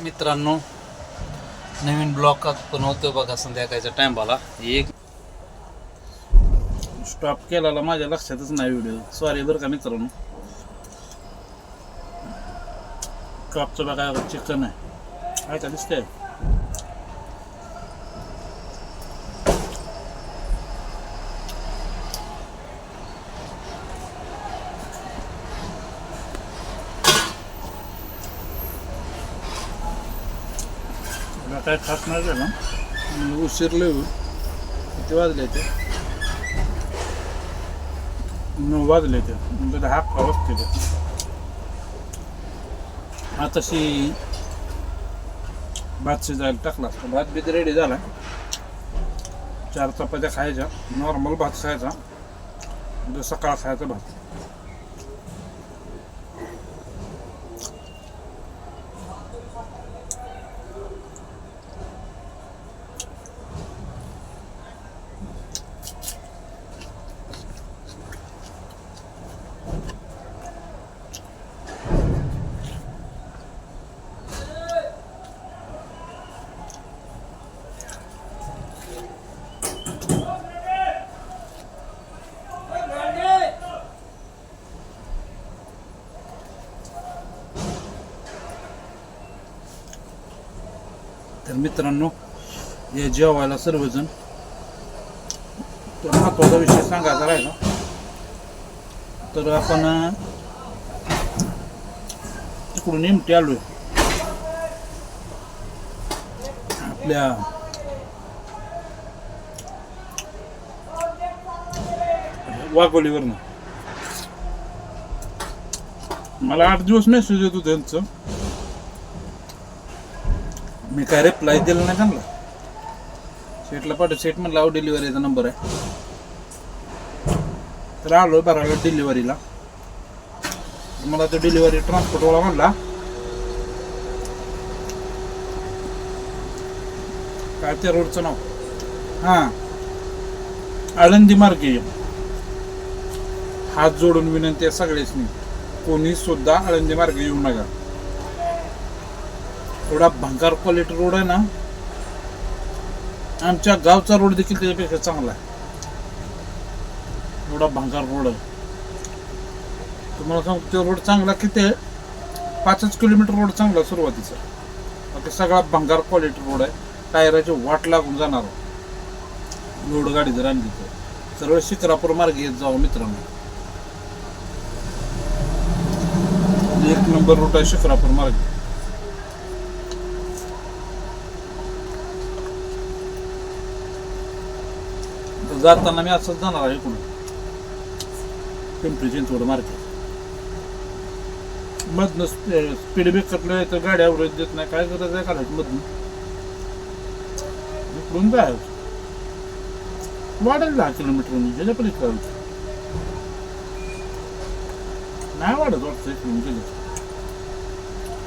मित्रांनो नवीन ब्लॉक पण होतो बघा संध्याकाळच्या टायमाला एक स्टॉप केलेला माझ्या लक्षातच नाही व्हिडिओ सॉरी बरं का मित्रांनो. कापचं बघा चिकन आहे. काय का दिसतंय? मला काय खास नाही झालं. म्हणून उशीरले किती वाजले ते? नऊ वाजले ते. म्हणजे दहा अकरा वाजते ते आताशी भात शिजायला टाकला भात बीत रेडी झाला. चार चपात्या खायच्या. नॉर्मल भात खायचा. सकाळ खायचा भात. तर मित्रांनो या जेवायला सर्वजण. तर महत्त्वाचा विषय सांगायचा राहिला तर आपण तिकडून नेमटे आलोय. आपल्या वाघोलीवरनं. मला आठ दिवस मेसेज येतो त्यांचं मी काय रिप्लाय दिला नाही त्यांना? सेटला पाठव. सेट म्हणला अहो डिलिव्हरीचा नंबर आहे. तर आलो भरायला डिलिव्हरीला मला तो डिलिव्हरी ट्रान्सपोर्टवाला म्हणला काय त्या रोडचं नाव? हां. आळंदी मार्गे हात जोडून विनंती आहे सगळेच मी कोणी सुद्धा आळंदी मार्गे येऊ नका. एवढा भंगार क्वालिटी रोड आहे ना आमच्या गावचा रोड देखील त्याच्यापेक्षा चांगला आहे. एवढा भंगार रोड आहे. तुम्हाला सांगतो तो रोड चांगला किती आहे? पाचच किलोमीटर रोड चांगला सुरुवातीचा. बाकी सगळा भंगार क्वालिटी रोड आहे. टायराची वाट लागून जाणार. लोड गाडी जर आणली तर. सरळ शिक्रापूर मार्ग येत जावं मित्रांनो. एक नंबर रूट आहे शिक्रापूर मार्गे. जाताना मी असंच जाणार आहे इकडून. पिंपरी चिंचवड मार्केट मधनं स्पीड ब्रेकरला तर गाड्या अवरेज देत नाही. काय गरज आहे काढायची मधून? इकडून जायचं वाढेल दहा किलोमीटर म्हणजे पलीकडे नाही वाढत वाटतं इकडून गेलं.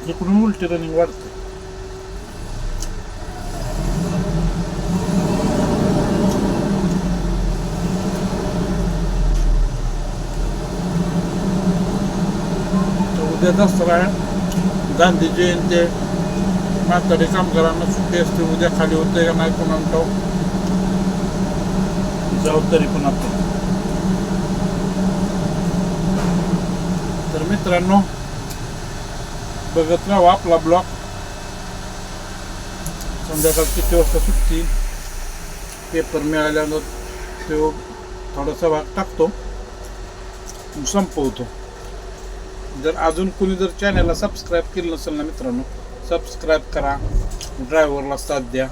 इकडून उलटी रनिंग वाढते देत असतो काय गांधी जयंती म्हातारी कामगारांना सुट्टी असते उद्या खाली होते का नाही कोणाला ठाऊक जबाबदारी पण आपण. तर मित्रांनो बघत राहा आपला ब्लॉक संध्याकाळ किती वाजता सुट्टी? पेपर मिळाल्यानं तो थोडासा भाग टाकतो. संपवतो. जर अजून कोणी जर चॅनलला सबस्क्राईब केलं नसेल ना मित्रांनो सबस्क्राईब करा. ड्रायव्हरला साथ द्या.